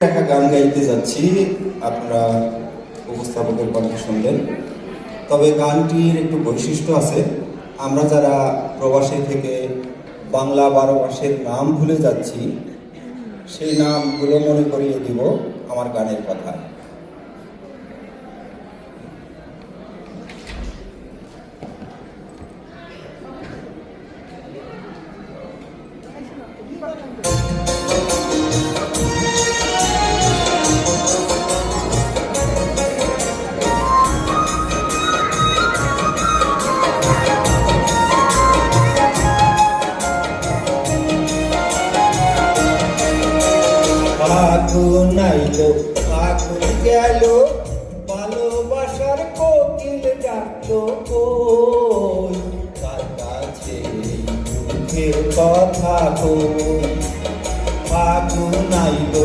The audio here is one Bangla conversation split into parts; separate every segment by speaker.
Speaker 1: একটা গান গাইতে যাচ্ছি, আপনারা উপস্থাপকের কথা শুনলেন তবে গানটির একটু বৈশিষ্ট্য আছে। আমরা যারা প্রবাসী থেকে বাংলা বারো মাসের নাম ভুলে যাচ্ছি, সেই নামগুলো মনে করিয়ে দিব আমার গানের কথা আগুন আইলো আগুন গেল ভালোবাসার কোকিল ডাকলো, কই তার কাছে দুঃখের কথা কই? আগুন আইলো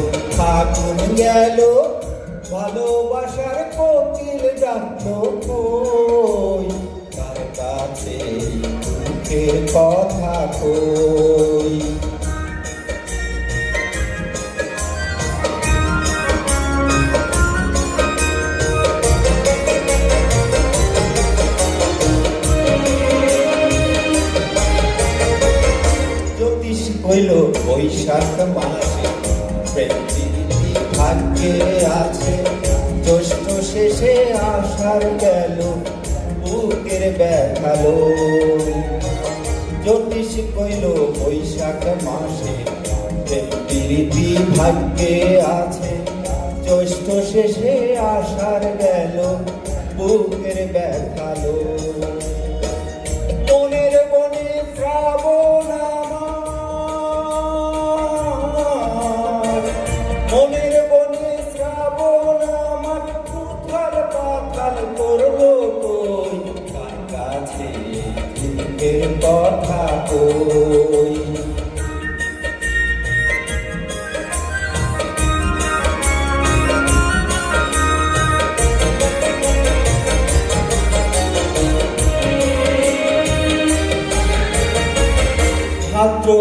Speaker 1: আগুন গেল, ভালোবাসার কোকিল ডাকলো, কই তার কাছে দুঃখের কথা কই? জ্যোতিষ কইল বৈশাখ মাসে। প্রেম প্রীতি ভাগ্যে আছে, জ্যৈষ্ঠ শেষে আষাঢ় গেল, বুকের ব্যথালো জ্যোতিষ কইল, বৈশাখ মাসে প্রীতি ভাগ্যে আছে, জ্যৈষ্ঠ শেষে আষাঢ় গেল, বুকের ব্যথালো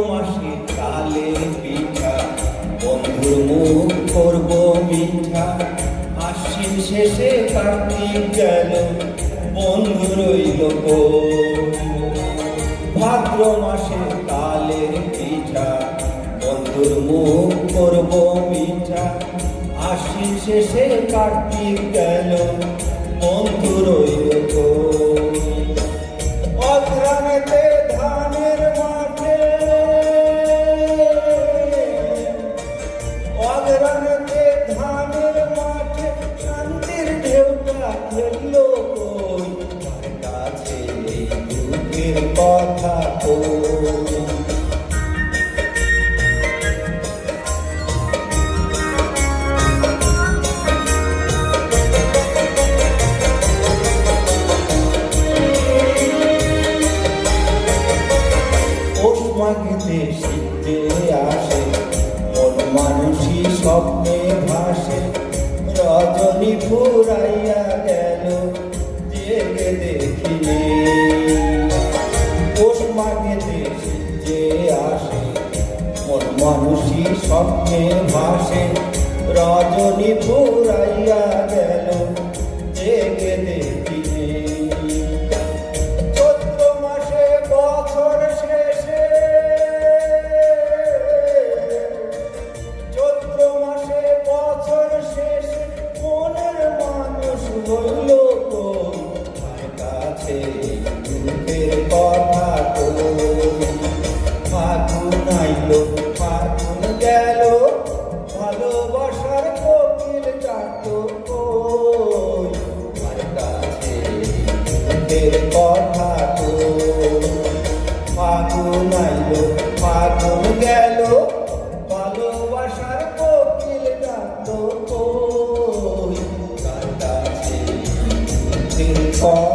Speaker 1: মাসে কালে পিঠা। বন্ধুর মুখ করব মিঠা। আশ্বিন শেষে কার্তিক গেল, বন্ধু রইল। ভাদ্র মাসে কালে পিঠা। বন্ধুর মুখ করব মিঠা। আশ্বিন শেষে কার্তিক গেল, বন্ধু রইল শীতে আসে মন মানুষই রজনী ফুরাইয়া মানে ভাবে যে আসে স্বপ্নে ভাসে। রজনী পুরাইয়া গেল জেগে দেখি চৈত্র মাসে বছর চৈত্র মাসে বছর মনের 있어.